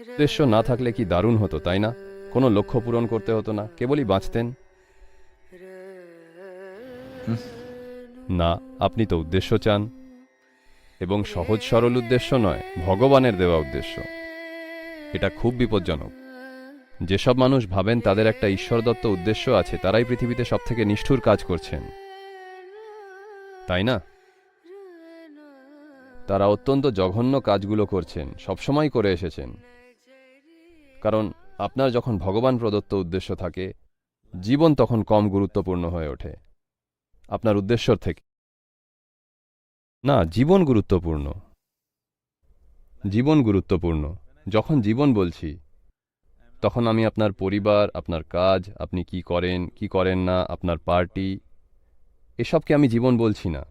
উদ্দেশ্য না থাকলে কি দারুণ হতো তাই না? কোনো লক্ষ্য পূরণ করতে হতো না কেবলই বাঁচতেন। না আপনি তো উদ্দেশ্য চান এবং সহজ সরল উদ্দেশ্য নয় ভগবানের দেওয়া উদ্দেশ্য। এটা খুব বিপজ্জনক। যেসব মানুষ ভাবেন তাদের একটা ঈশ্বরদত্ত উদ্দেশ্য আছে তারাই পৃথিবীতে সবথেকে নিষ্ঠুর কাজ করছেন। তাই না? তারা অত্যন্ত জঘন্য কাজগুলো করছেন, সবসময় করে এসেছেন। কারণ আপনার যখন ভগবান প্রদত্ত উদ্দেশ্য থাকে, জীবন তখন কম গুরুত্বপূর্ণ হয়ে ওঠে। আপনার উদ্দেশ্যর থেকে। না, জীবন গুরুত্বপূর্ণ। জীবন গুরুত্বপূর্ণ। যখন জীবন বলছি, তখন আমি আপনার পরিবার, আপনার কাজ, আপনি কি করেন কি করেন না, আপনার পার্টি, এসবকে আমি জীবন বলছি না।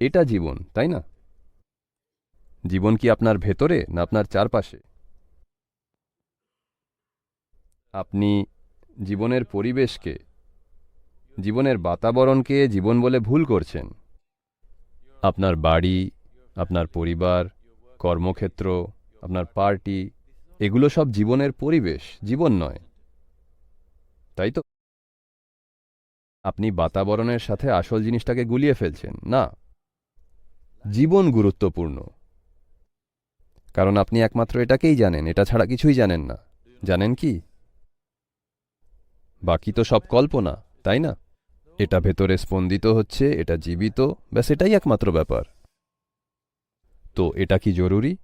এটা জীবন, তাই না? জীবন কি আপনার ভেতরে না আপনার চারপাশে? আপনি জীবনের পরিবেশকে, জীবনের বাতাবরণকে জীবন বলে ভুল করছেন। আপনার বাড়ি, আপনার পরিবার, কর্মক্ষেত্র, আপনার পার্টি, এগুলো সব জীবনের পরিবেশ, জীবন নয়। তাই তো? আপনি বাতাবরণের সাথে আসল জিনিসটাকে গুলিয়ে ফেলছেন, না? জীবন গুরুত্বপূর্ণ। কারণ আপনি একমাত্র এটাকেই জানেন, এটা ছাড়া কিছুই জানেন না। জানেন কি? বাকি তো সব কল্পনা, তাই না? এটা ভেতরে স্পন্দিত হচ্ছে, এটা জীবিত, ব্যাস এটাই একমাত্র ব্যাপার। তো এটা কি জরুরি?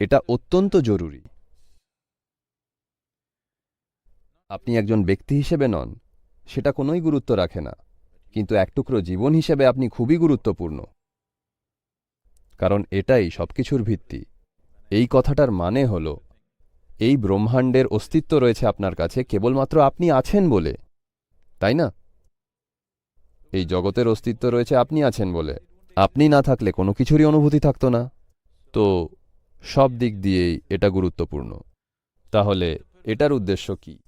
এটা অত্যন্ত জরুরি। আপনি একজন ব্যক্তি হিসেবে নন, সেটা কোনোই গুরুত্ব রাখে না, কিন্তু এক টুকরো জীবন হিসেবে আপনি খুবই গুরুত্বপূর্ণ। কারণ এটাই সবকিছুর ভিত্তি। এই কথাটার মানে হল, এই ব্রহ্মাণ্ডের অস্তিত্ব রয়েছে আপনার কাছে, কেবলমাত্র আপনি আছেন বলে, তাই না? এই জগতের অস্তিত্ব রয়েছে আপনি আছেন বলে, আপনি না থাকলে কোনো কিছুরই অনুভূতি থাকতো না। তো, সব দিক দিয়েই এটা গুরুত্বপূর্ণ। তাহলে, এটার উদ্দেশ্য কি?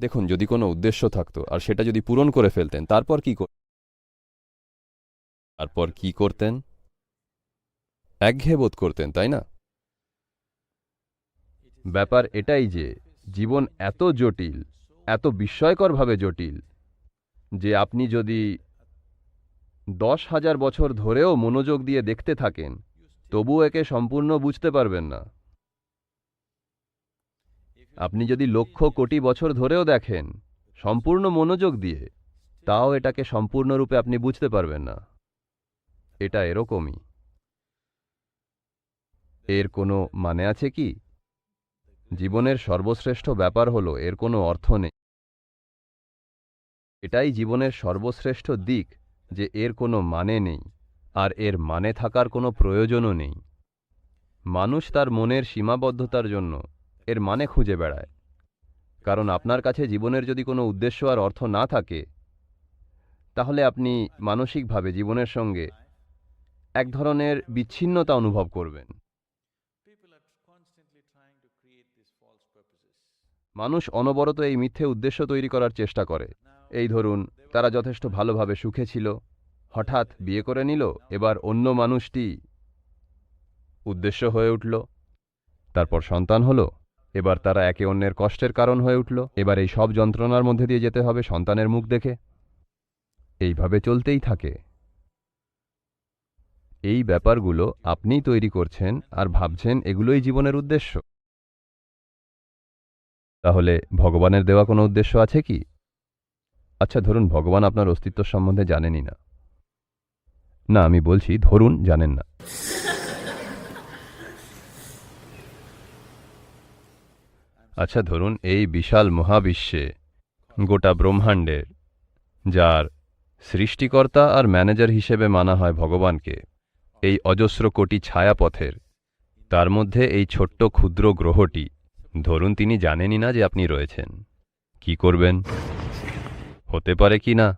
দেখুন, যদি কোনো উদ্দেশ্য থাকতো আর সেটা যদি পূরণ করে ফেলতেন, তারপর কি কর তারপর কি করতেন? একঘেয়ে বোধ করতেন, তাই না? ব্যাপার এটাই যে, জীবন এত জটিল, এত বিস্ময়করভাবে জটিল, যে আপনি যদি দশ হাজার বছর ধরেও মনোযোগ দিয়ে দেখতে থাকেন তবু একে সম্পূর্ণ বুঝতে পারবেন না। আপনি যদি লক্ষ কোটি বছর ধরেও দেখেন, সম্পূর্ণ মনোযোগ দিয়ে, তাও এটাকে সম্পূর্ণরূপে আপনি বুঝতে পারবেন না। এটা এরকমই। এর কোনো মানে আছে কি? জীবনের সর্বশ্রেষ্ঠ ব্যাপার হলো এর কোনো অর্থ নেই। এটাই জীবনের সর্বশ্রেষ্ঠ দিক যে এর কোনো মানে নেই, আর এর মানে থাকার কোনো প্রয়োজনও নেই। মানুষ তার মনের সীমাবদ্ধতার জন্য এর মানে খুঁজে বেড়ায়। কারণ আপনার কাছে জীবনের যদি কোনো উদ্দেশ্য আর অর্থ না থাকে, তাহলে আপনি মানসিকভাবে জীবনের সঙ্গে এক ধরনের বিচ্ছিন্নতা অনুভব করবেন। মানুষ অনবরত এই মিথ্যে উদ্দেশ্য তৈরি করার চেষ্টা করে। এই ধরুন, তারা যথেষ্ট ভালোভাবে সুখে ছিল, হঠাৎ বিয়ে করে নিল, এবার অন্য মানুষটি উদ্দেশ্য হয়ে উঠল, তারপর সন্তান হলো, এবার তারা একে অন্যের কষ্টের কারণ হয়ে উঠল, এবার এই সব যন্ত্রণার মধ্যে দিয়ে যেতে হবে সন্তানের মুখ দেখে। এইভাবে চলতেই থাকে। এই ব্যাপারগুলো আপনিই তৈরি করছেন আর ভাবছেন এগুলোই জীবনের উদ্দেশ্য। তাহলে ভগবানের দেওয়া কোনো উদ্দেশ্য আছে কি? আচ্ছা ধরুন ভগবান আপনার অস্তিত্ব সম্বন্ধে জানেনই না। না, আমি বলছি ধরুন জানেন না। আচ্ছা ধরুন এই বিশাল মহাবিশ্বে গোটা ব্রহ্মাণ্ডের, যার সৃষ্টিকর্তা আর ম্যানেজার হিসেবে মানা হয় ভগবানকে এই অজস্র কোটি ছায়াপথের। তার মধ্যে এই ছোট্ট ক্ষুদ্র গ্রহটি। ধরুন তিনি জানেনই না যে আপনি রয়েছেন। কি করবেন? হতে পারে কি না?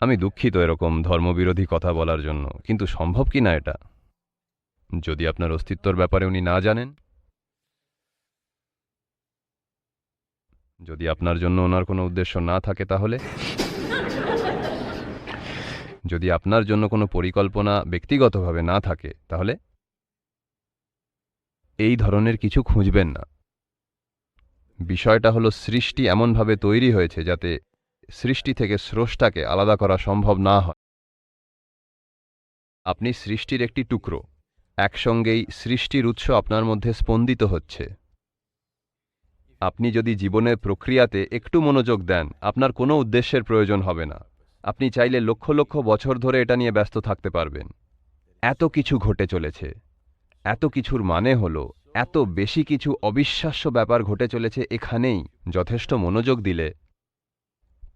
আমি দুঃখিত এরকম ধর্মবিরোধী কথা বলার জন্য, কিন্তু সম্ভব কি না এটা? যদি আপনার অস্তিত্বর ব্যাপারে উনি না জানেন। যদি আপনার জন্য ওনার কোনো উদ্দেশ্য না থাকে তাহলে? যদি আপনার জন্য কোনো পরিকল্পনা ব্যক্তিগতভাবে না থাকে, তাহলে? এই ধরনের কিছু খুঁজবেন না। বিষয়টা হলো সৃষ্টি এমনভাবে তৈরি হয়েছে যাতে সৃষ্টি থেকে স্রষ্টাকে আলাদা করা সম্ভব না হয়। আপনি সৃষ্টির একটি টুকরো, একসঙ্গেই সৃষ্টির উৎস আপনার মধ্যে স্পন্দিত হচ্ছে। আপনি যদি জীবনের প্রক্রিয়াতে একটু মনোযোগ দেন, আপনার কোনো উদ্দেশ্যের প্রয়োজন হবে না। আপনি চাইলে লক্ষ লক্ষ বছর ধরে এটা নিয়ে ব্যস্ত থাকতে পারবেন। এত কিছু ঘটে চলেছে। এত কিছুর মানে হল, এত বেশি কিছু অবিশ্বাস্য ব্যাপার ঘটে চলেছে এখানেই, যথেষ্ট মনোযোগ দিলে।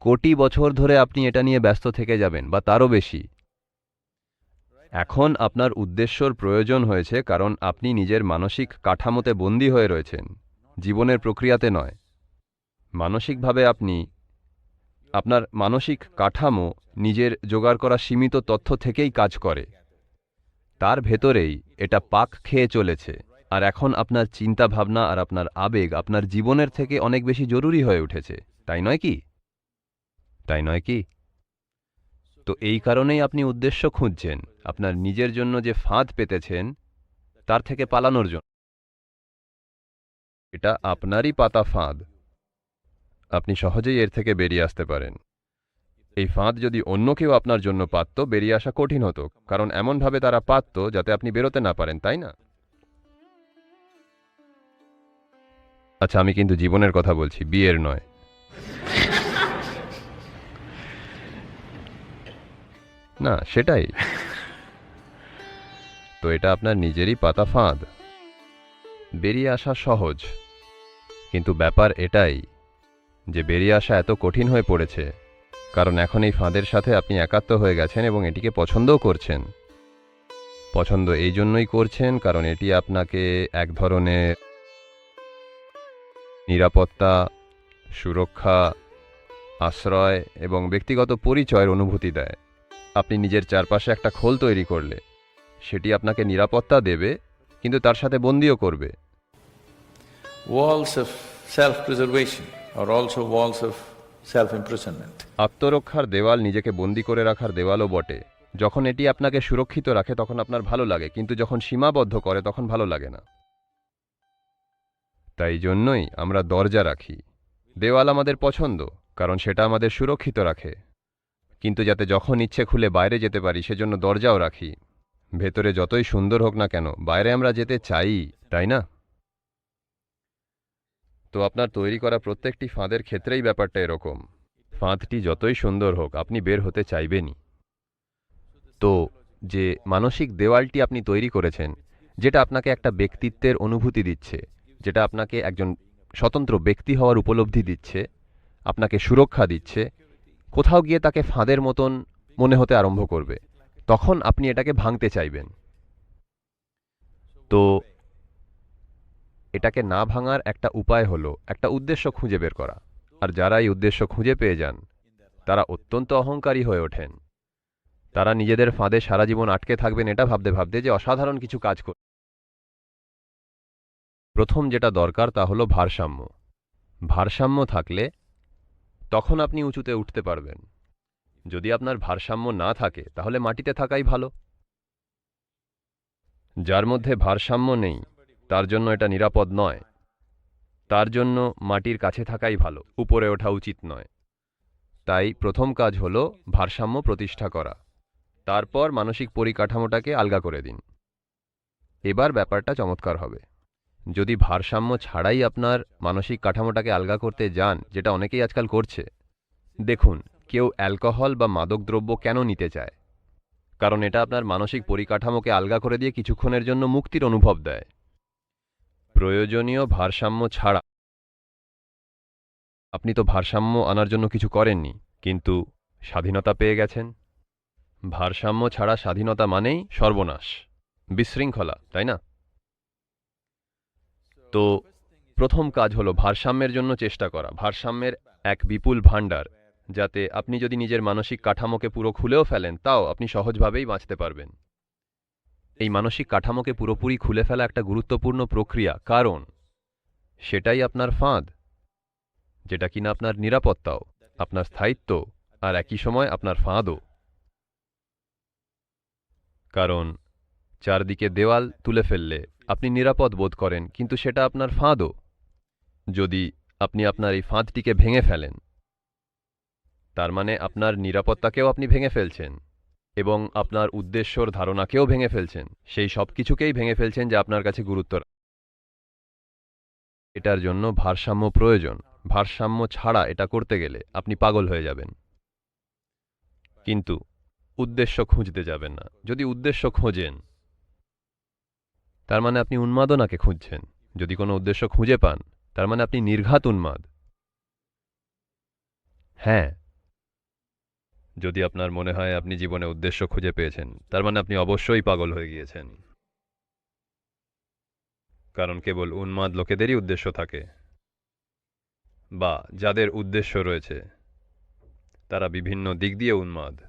কোটি বছর ধরে আপনি এটা নিয়ে ব্যস্ত থেকে যাবেন, বা তারও বেশি। এখন আপনার উদ্দেশ্যর প্রয়োজন হয়েছে কারণ আপনি নিজের মানসিক কাঠামোতে বন্দী হয়ে রয়েছেন। জীবনের প্রক্রিয়াতে নয়। মানসিকভাবে আপনি আপনার মানসিক কাঠামো নিজের জোগাড় করা সীমিত তথ্য থেকেই কাজ করে। তার ভেতরেই এটা পাক খেয়ে চলেছে। আর এখন আপনার চিন্তা ভাবনা আর আপনার আবেগ আপনার জীবনের থেকে অনেক বেশি জরুরি হয়ে উঠেছে। তাই নয় কি? তাই নয় কি? তো এই কারণেই আপনি উদ্দেশ্য খুঁজছেন, আপনার নিজের জন্য যে ফাঁদ পেতেছেন, তার থেকে পালানোর জন্য। এটা আপনারই পাতা ফাঁদ। আপনি সহজেই এর থেকে বেরিয়ে আসতে পারেন। এই ফাঁদ যদি অন্য কেউ আপনার জন্য পাতত, বেরিয়ে আসা কঠিন হতো, কারণ এমনভাবে তারা পাতত যাতে আপনি বেরোতে না পারেন, তাই না? আচ্ছা আমি কিন্তু জীবনের কথা বলছি, বিয়ের নয়। না, সেটাই। তো এটা আপনার নিজেরই পাতা ফাঁদ। বেরিয়ে আসা সহজ। কিন্তু ব্যাপার এটাই। যে বেরিয়ে আসা এত কঠিন হয়ে পড়েছে, কারণ এখন এই ফাঁদের সাথে আপনি একাত্ম হয়ে গেছেন এবং এটিকে পছন্দও করছেন। পছন্দ এই জন্যই করছেন কারণ এটি আপনাকে এক ধরনের নিরাপত্তা, সুরক্ষা, আশ্রয় এবং ব্যক্তিগত পরিচয়ের অনুভূতি দেয়। আপনি নিজের চারপাশে একটা খোল তৈরি করলে, সেটি আপনাকে নিরাপত্তা দেবে, কিন্তু তার সাথে বন্দিও করবে। Walls of self-preservation. আত্মরক্ষার দেওয়াল নিজেকে বন্দি করে রাখার দেওয়ালও বটে। যখন এটি আপনাকে সুরক্ষিত রাখে, তখন আপনার ভালো লাগে, কিন্তু যখন সীমাবদ্ধ করে, তখন ভালো লাগে না। তাই জন্যই আমরা দরজা রাখি। দেওয়াল আমাদের পছন্দ, কারণ সেটা আমাদের সুরক্ষিত রাখে। কিন্তু যাতে যখন ইচ্ছে খুলে বাইরে যেতে পারি, সেজন্য দরজাও রাখি। ভেতরে যতই সুন্দর হোক না কেন, বাইরে আমরা যেতে চাই, তাই না? তো আপনার তৈরি করা প্রত্যেকটি ফাঁদের ক্ষেত্রেই ব্যাপারটা এরকম। ফাঁদটি যতই সুন্দর হোক, আপনি বের হতে চাইবেনই। তো, যে মানসিক দেওয়ালটি আপনি তৈরি করেছেন, যেটা আপনাকে একটা ব্যক্তিত্বের অনুভূতি দিচ্ছে, যেটা আপনাকে একজন স্বতন্ত্র ব্যক্তি হওয়ার উপলব্ধি দিচ্ছে, আপনাকে সুরক্ষা দিচ্ছে, কোথাও গিয়ে তাকে ফাঁদের মতন মনে হতে আরম্ভ করবে, তখন আপনি এটাকে ভাঙতে চাইবেন। তো এটাকে না ভাঙার একটা উপায় হলো একটা উদ্দেশ্য খুঁজে বের করা। আর যারা এই উদ্দেশ্য খুঁজে পেয়ে যান, তারা অত্যন্ত অহংকারী হয়ে ওঠেন। তারা নিজেদের ফাঁদে সারা জীবন আটকে থাকবেন এটা ভাবতে ভাবতে যে অসাধারণ কিছু কাজ কর প্রথম যেটা দরকার তা হলো ভারসাম্য। ভারসাম্য থাকলে তখন আপনি উঁচুতে উঠতে পারবেন। যদি আপনার ভারসাম্য না থাকে, তাহলে মাটিতে থাকাই ভালো। যার মধ্যে ভারসাম্য নেই তার জন্য এটা নিরাপদ নয়। তার জন্য মাটির কাছে থাকাই ভালো, উপরে ওঠা উচিত নয়। তাই প্রথম কাজ হল ভারসাম্য প্রতিষ্ঠা করা। তারপর মানসিক পরিকাঠামোটাকে আলগা করে দিন। এবার ব্যাপারটা চমৎকার হবে। যদি ভারসাম্য ছাড়াই আপনার মানসিক কাঠামোটাকে আলগা করতে যান, যেটা অনেকেই আজকাল করছে, দেখুন, কেউ অ্যালকোহল বা মাদকদ্রব্য কেন নিতে চায়? কারণ এটা আপনার মানসিক পরিকাঠামোকে আলগা করে দিয়ে কিছুক্ষণের জন্য মুক্তির অনুভব দেয়। প্রয়োজনীয় ভারসাম্য ছাড়া। আপনি তো ভারসাম্য আনার জন্য কিছু করেননি, কিন্তু স্বাধীনতা পেয়ে গেছেন। ভারসাম্য ছাড়া স্বাধীনতা মানেই সর্বনাশ, বিশৃঙ্খলা, তাই না? তো প্রথম কাজ হলো ভারসাম্যের জন্য চেষ্টা করা, ভারসাম্যের এক বিপুল ভাণ্ডার, যাতে আপনি যদি নিজের মানসিক কাঠামোকে পুরো খুলেও ফেলেন, তাও আপনি সহজভাবেই বাঁচতে পারবেন। এই মানসিক কাঠামোকে পুরোপুরি খুলে ফেলা একটা গুরুত্বপূর্ণ প্রক্রিয়া। কারণ? সেটাই আপনার ফাঁদ। যেটা কিনা আপনার নিরাপত্তাও, আপনার স্থায়িত্ব, আর একই সময় আপনার ফাঁদও। কারণ? চারদিকে দেওয়াল তুলে ফেললে আপনি নিরাপদ বোধ করেন, কিন্তু সেটা আপনার ফাঁদও। যদি আপনি আপনার এই ফাঁদটিকে ভেঙে ফেলেন, তার মানে আপনার নিরাপত্তাকেও আপনি ভেঙে ফেলছেন। এবং আপনার উদ্দেশ্যর ধারণাকেও ভেঙে ফেলছেন। সেই সব কিছুকেই ভেঙে ফেলছেন যে আপনার কাছে গুরুত্ব এটার জন্য ভারসাম্য প্রয়োজন। ভারসাম্য ছাড়া এটা করতে গেলে আপনি পাগল হয়ে যাবেন। কিন্তু উদ্দেশ্য খুঁজতে যাবেন না। যদি উদ্দেশ্য খোঁজেন, তার মানে আপনি উন্মাদনাকে খুঁজছেন। যদি কোনো উদ্দেশ্য খুঁজে পান, তার মানে আপনি নির্ঘাত উন্মাদ। হ্যাঁ যদি আপনার মনে হয় আপনি জীবনে উদ্দেশ্য খুঁজে পেয়েছেন, তার মানে আপনি অবশ্যই পাগল হয়ে গিয়েছেন। কারণ কেবল উন্মাদ লোকেদেরই উদ্দেশ্য থাকে। বা যাদের উদ্দেশ্য রয়েছে, তারা বিভিন্ন দিক দিয়ে উন্মাদ।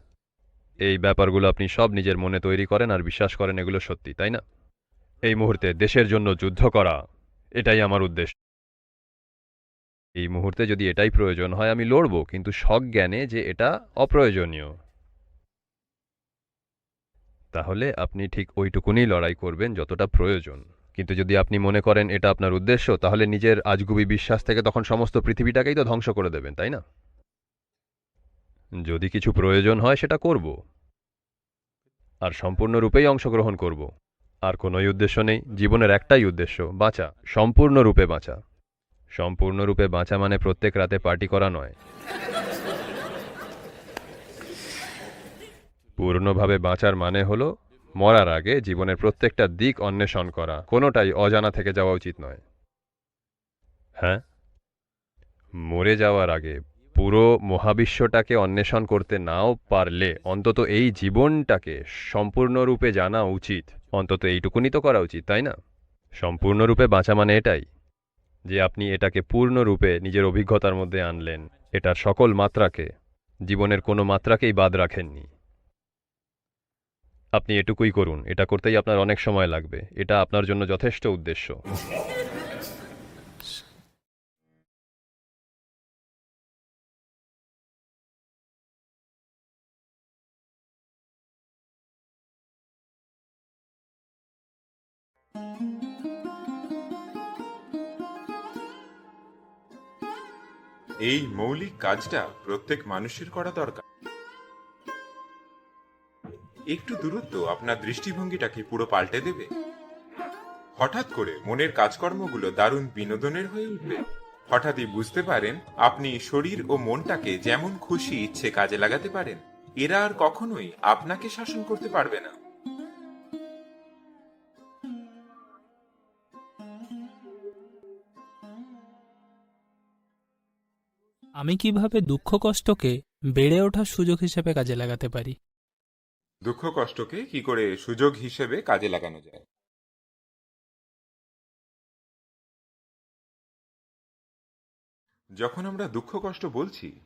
এই ব্যাপারগুলো আপনি সব নিজের মনে তৈরি করেন আর বিশ্বাস করেন এগুলো সত্যি, তাই না? এই মুহূর্তে দেশের জন্য যুদ্ধ করা, এটাই আমার উদ্দেশ্য। এই মুহূর্তে যদি এটাই প্রয়োজন হয়, আমি লড়ব, কিন্তু সজ্ঞানে যে এটা অপ্রয়োজনীয়। তাহলে আপনি ঠিক ওইটুকুনি লড়াই করবেন যতটা প্রয়োজন। কিন্তু যদি আপনি মনে করেন এটা আপনার উদ্দেশ্য, তাহলে নিজের আজগুবি বিশ্বাস থেকে তখন সমস্ত পৃথিবীটাকেই তো ধ্বংস করে দেবেন, তাই না? যদি কিছু প্রয়োজন হয়, সেটা করব। আর সম্পূর্ণরূপেই অংশগ্রহণ করব। আর কোনোই উদ্দেশ্য নেই, জীবনের একটাই উদ্দেশ্য, বাঁচা। সম্পূর্ণরূপে বাঁচা। সম্পূর্ণরূপে বাঁচা মানে প্রত্যেক রাতে পার্টি করা নয়। পূর্ণভাবে বাঁচার মানে হলো মরার আগে জীবনের প্রত্যেকটা দিক অন্বেষণ করা। কোনোটাই অজানা থেকে যাওয়া উচিত নয়। হ্যাঁ? মরে যাওয়ার আগে পুরো মহাবিশ্বটাকে অন্বেষণ করতে নাও পারলে অন্তত এই জীবনটাকে সম্পূর্ণরূপে জানা উচিত। অন্তত এইটুকুনি তো করা উচিত, তাই না? সম্পূর্ণরূপে বাঁচা মানে এটাই। যে আপনি এটাকে পূর্ণরূপে নিজের অভিজ্ঞতার মধ্যে আনলেন, এটার সকল মাত্রাকে, জীবনের কোনো মাত্রাকেই বাদ রাখেননি। আপনি এটুকুই করুন, এটা করতেই আপনার অনেক সময় লাগবে, এটা আপনার জন্য যথেষ্ট উদ্দেশ্য। এই মৌলিক কাজটা প্রত্যেক মানুষের করা দরকার। একটু দূরত্ব আপনার দৃষ্টিভঙ্গিটাকে পুরো পাল্টে দেবে? হঠাৎ করে মনের কাজকর্মগুলো দারুণ বিনোদনের হয়ে উঠবে। হঠাৎই বুঝতে পারেন, আপনি শরীর ও মনটাকে যেমন খুশি ইচ্ছে কাজে লাগাতে পারেন, এরা আর কখনোই আপনাকে শাসন করতে পারবে না। আমি কীভাবে দুঃখ কষ্টকে বেড়ে ওঠার সুযোগ হিসেবে কাজে লাগাতে পারি? দুঃখ কষ্টকে কি করে সুযোগ হিসেবে কাজে লাগানো যায়? যখন আমরা দুঃখ কষ্ট বলছি,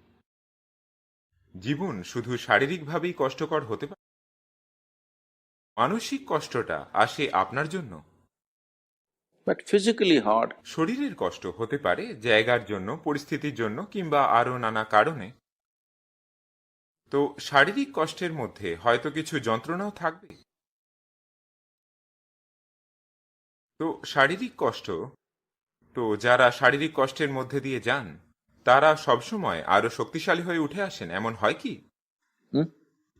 জীবন শুধু শারীরিকভাবেই কষ্টকর হতে পারে? মানসিক কষ্টটা আসে আপনার জন্য? But physically hard. শরীরের কষ্ট হতে পারে জায়গার জন্য পরিস্থিতির জন্য কিংবা আরও নানা কারণে তো শারীরিক কষ্টের মধ্যে হয়তো কিছু যন্ত্রণাও থাকবে তো শারীরিক কষ্ট তো যারা শারীরিক কষ্টের মধ্যে দিয়ে যান তারা সবসময় আরও শক্তিশালী হয়ে উঠে আসেন এমন হয় কি?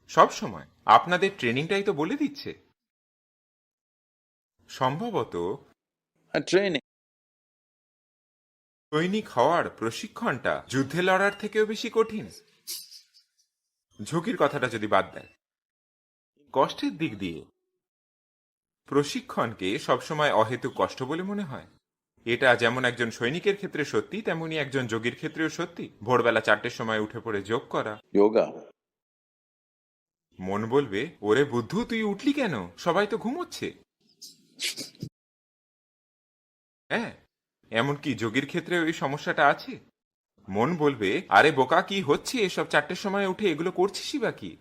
সব সময় আপনাদের ট্রেনিংটাই তো বলে দিচ্ছে সম্ভবত. সৈনিক হওয়ার প্রশিক্ষণটা যুদ্ধে লড়ার থেকেও বেশি কঠিন। ঝুঁকির কথাটা যদি বাদ দেয় কষ্টের দিক দিয়ে প্রশিক্ষণকে সবসময় অহেতুক কষ্ট বলে মনে হয়। এটা যেমন একজন সৈনিকের ক্ষেত্রে সত্যি তেমনি একজন যোগীর ক্ষেত্রেও সত্যি। ভোরবেলা চারটের সময় উঠে পড়ে যোগ করা। Yoga. মন বলবে ওরে বুদ্ধু তুই উঠলি কেন? সবাই তো ঘুমোচ্ছে। হ্যাঁ এমনকি যোগীর ক্ষেত্রে ওই সমস্যাটা আছে। মন বলবে আরে বোকা কি হচ্ছে? এসব চারটের সময় উঠে এগুলো করছিসই বা কি?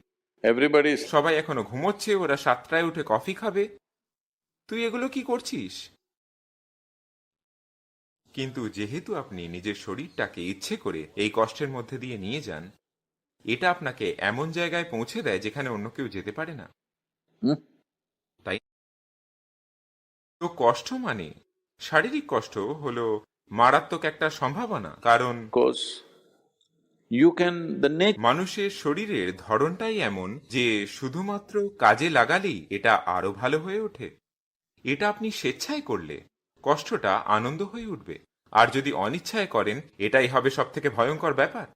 সবাই এখনও ঘুমোচ্ছে ওরা সাতটায় উঠে কফি খাবে। তুই এগুলো কি করছিস? কিন্তু যেহেতু আপনি নিজের শরীরটাকে ইচ্ছে করে এই কষ্টের মধ্যে দিয়ে নিয়ে যান এটা আপনাকে এমন জায়গায় পৌঁছে দেয় যেখানে অন্য কেউ যেতে পারে না? তাই তো কষ্ট মানে শারীরিক কষ্ট হলো মারাত্মক একটা সম্ভাবনা কারণ you can, মানুষের শরীরের ধরনটাই এমন যে শুধুমাত্র কাজে লাগালেই এটা আরও ভালো হয়ে ওঠে। এটা আপনি স্বেচ্ছায় করলে কষ্টটা আনন্দ হয়ে উঠবে আর যদি অনিচ্ছায় করেন এটাই হবে সব থেকে ভয়ঙ্কর ব্যাপার।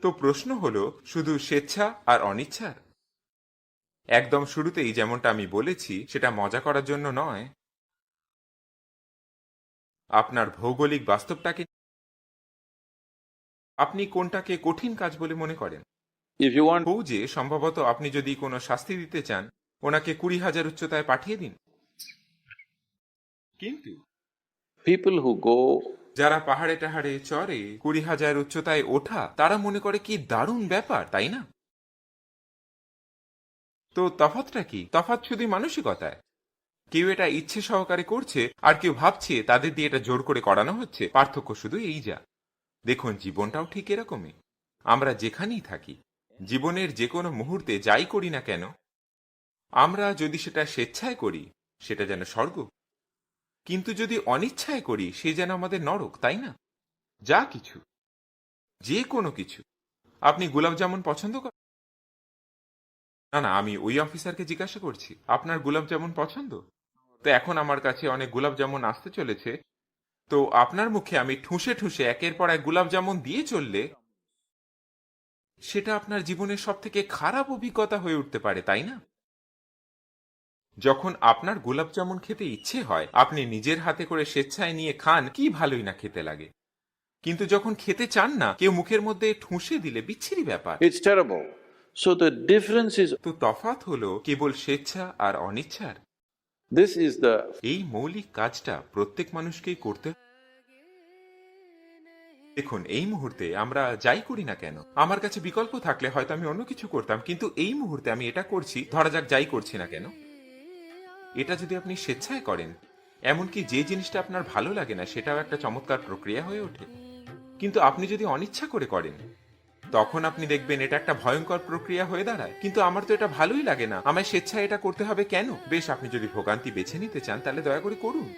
তো প্রশ্ন হলো শুধু স্বেচ্ছা আর অনিচ্ছার? একদম শুরুতেই যেমনটা আমি বলেছি সেটা মজা করার জন্য নয় আপনার ভৌগোলিক বাস্তবটাকে আপনি কোনটাকে কঠিন কাজ বলে মনে করেন? ফৌজে সম্ভবত আপনি যদি কোনো শাস্তি দিতে চান ওনাকে কুড়ি হাজার উচ্চতায় পাঠিয়ে দিন। কিন্তু people who go যারা পাহাড়ে টাহাড়ে চড়ে কুড়ি হাজার উচ্চতায় ওঠা তারা মনে করে কি দারুণ ব্যাপার তাই না? তো তফাতটা কি? তফাৎ শুধু মানসিকতায়? কেউ এটা ইচ্ছে সহকারে করছে, আর কেউ ভাবছে তাদের দিয়ে এটা জোর করে করানো হচ্ছে। পার্থক্য শুধু এই যা। দেখুন, জীবনটাও ঠিক এরকমই। আমরা যেখানেই থাকি, জীবনের যে কোনো মুহূর্তে যাই করি না কেন, আমরা যদি সেটা স্বেচ্ছায় করি, সেটা যেন স্বর্গ। কিন্তু যদি অনিচ্ছায় করি, সে যেন আমাদের নরক, তাই না? যা কিছু, যে কোনো কিছু। আপনি গোলাপ জামুন পছন্দ করেন না না, আমি ওই অফিসারকে জিজ্ঞাসা করছি, আপনার গোলাপ জামুন পছন্দ? তো এখন আমার কাছে অনেক গোলাপ জামুন আসতে চলেছে। তো আপনার মুখে আমি ঠুসে ঠুসে একের পর এক গোলাপ জামুন দিয়ে চললে সেটা আপনার জীবনের সব থেকে খারাপ অভিজ্ঞতা হয়ে উঠতে পারে তাই না? যখন আপনার গোলাপ জামুন খেতে ইচ্ছে হয় আপনি নিজের হাতে করে স্বেচ্ছায় নিয়ে খান কি ভালোই না খেতে লাগে। কিন্তু যখন খেতে চান না কেউ মুখের মধ্যে ঠুসে দিলে বিচ্ছিরি ব্যাপার। It's terrible. So the difference is তো তফাৎ হলো কেবল স্বেচ্ছা আর অনিচ্ছার। This is the এই মৌলিক কাজটা প্রত্যেক মানুষকেই করতে দেখুন, এই মুহূর্তে আমরা যাই করি না কেন? আমার কাছে বিকল্প থাকলে হয়তো আমি অন্য কিছু করতাম, কিন্তু এই মুহূর্তে আমি এটা করছি, ধরা যাক যাই করছি না কেন। এটা যদি আপনি স্বেচ্ছায় করেন, এমনকি যে জিনিসটা আপনার ভালো লাগে না, সেটাও একটা চমৎকার প্রক্রিয়া হয়ে ওঠে। কিন্তু আপনি যদি অনিচ্ছা করে করেন তখন আপনি দেখবেন এটা একটা ভয়ঙ্কর প্রক্রিয়া হয়ে দাঁড়ায়। কিন্তু আমার তো এটা ভালোই লাগে না। আমায় স্বেচ্ছায় এটা করতে হবে কেন? বেশ, আপনি যদি ভোগান্তি বেছে নিতে চান, তাহলে দয়া করে করুন।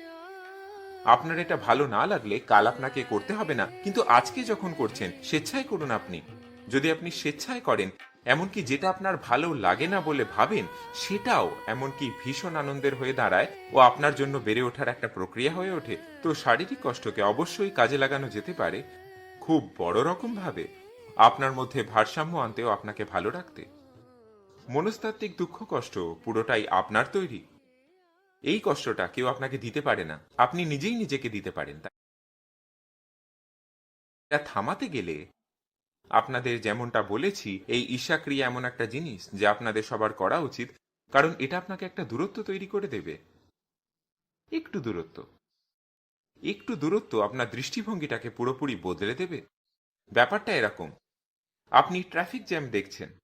আপনার এটা ভালো না লাগলে কাল আপনাকে করতে হবে না। কিন্তু আজকে যখন করছেন, স্বেচ্ছায় করুন আপনি। যদি আপনি স্বেচ্ছায় করেন, এমনকি যেটা আপনার ভালো লাগে না বলে ভাবেন, সেটাও এমনকি ভীষণ আনন্দের হয়ে দাঁড়ায় ও আপনার জন্য বেড়ে ওঠার একটা প্রক্রিয়া হয়ে ওঠে, তো শারীরিক কষ্টকে অবশ্যই কাজে লাগানো যেতে পারে, খুব বড় রকম ভাবে। আপনার মধ্যে ভারসাম্য আনতেও আপনাকে ভালো রাখতে। মনস্তাত্ত্বিক দুঃখ, কষ্ট পুরোটাই আপনার তৈরি। এই কষ্টটা কেউ আপনাকে দিতে পারে না। আপনি নিজেই নিজেকে দিতে পারেন তা থামাতে গেলে আপনাদের যেমনটা বলেছি, এই ঈশা ক্রিয়া এমন একটা জিনিস যে আপনাদের সবার করা উচিত, কারণ এটা আপনাকে একটা দূরত্ব তৈরি করে দেবে। একটু দূরত্ব। একটু দূরত্ব আপনার দৃষ্টিভঙ্গিটাকে পুরোপুরি বদলে দেবে। ব্যাপারটা এরকম। আপনি ট্রাফিক জ্যাম দেখছেন।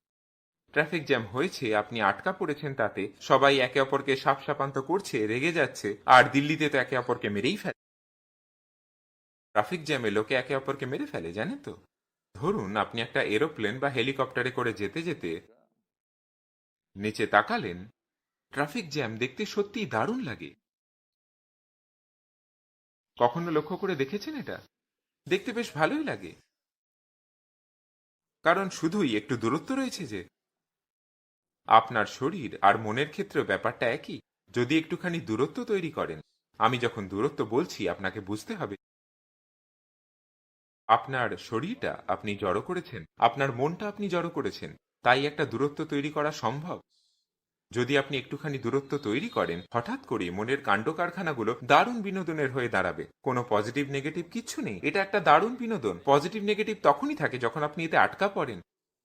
ট্রাফিক জ্যাম হয়েছে, আপনি আটকা পড়েছেন তাতে, সবাই একে অপরকে সাপ সাপান্ত করছে, রেগে যাচ্ছে, আর দিল্লিতে তো একে অপরকে মেরেই ফেলে। ট্রাফিক জ্যামে লোকে একে অপরকে মেরে ফেলে, জানেন তো? ধরুন, আপনি একটা এরোপ্লেন বা হেলিকপ্টারে করে যেতে যেতে নিচে তাকালেন ট্রাফিক জ্যাম দেখতে সত্যিই দারুণ লাগে। কখনো লক্ষ্য করে দেখেছেন এটা? দেখতে বেশ ভালোই লাগে। কারণ শুধুই একটু দূরত্ব রয়েছে যে আপনার শরীর আর মনের ক্ষেত্রেও ব্যাপারটা একই। যদি একটুখানি দূরত্ব তৈরি করেন, আমি যখন দূরত্ব বলছি, আপনাকে বুঝতে হবে। আপনার শরীরটা আপনি জড়ো করেছেন, আপনার মনটা আপনি জড়ো করেছেন, তাই একটা দূরত্ব তৈরি করা সম্ভব। যদি আপনি একটুখানি দূরত্ব তৈরি করেন, হঠাৎ করে মনের কাণ্ড কারখানাগুলো দারুণ বিনোদনের হয়ে দাঁড়াবে। কোনো পজিটিভ, নেগেটিভ কিচ্ছু নেই। এটা একটা দারুণ বিনোদন। পজিটিভ, নেগেটিভ তখনই থাকে যখন আপনি এতে আটকা পড়েন।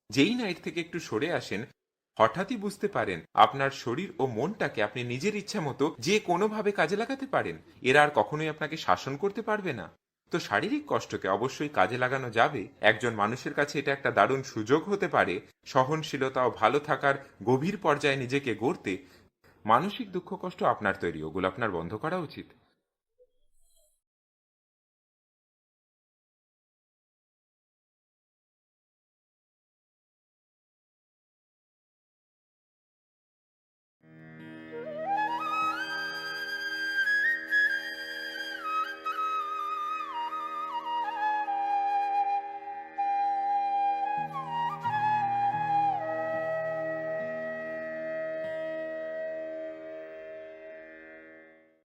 যেই না এর থেকে একটু সরে আসেন, হঠাৎই বুঝতে পারেন আপনার শরীর ও মনটাকে আপনি নিজের ইচ্ছা মতো যে কোনোভাবে কাজে লাগাতে পারেন। এরা আর কখনোই আপনাকে শাসন করতে পারবে না। তো শারীরিক কষ্টকে অবশ্যই কাজে লাগানো যাবে। একজন মানুষের কাছে এটা একটা দারুণ সুযোগ হতে পারে। সহনশীলতা ও ভালো থাকার গভীর পর্যায়ে নিজেকে গড়তে মানসিক দুঃখ কষ্ট আপনার তৈরি। ওগুলো আপনার বন্ধ করা উচিত।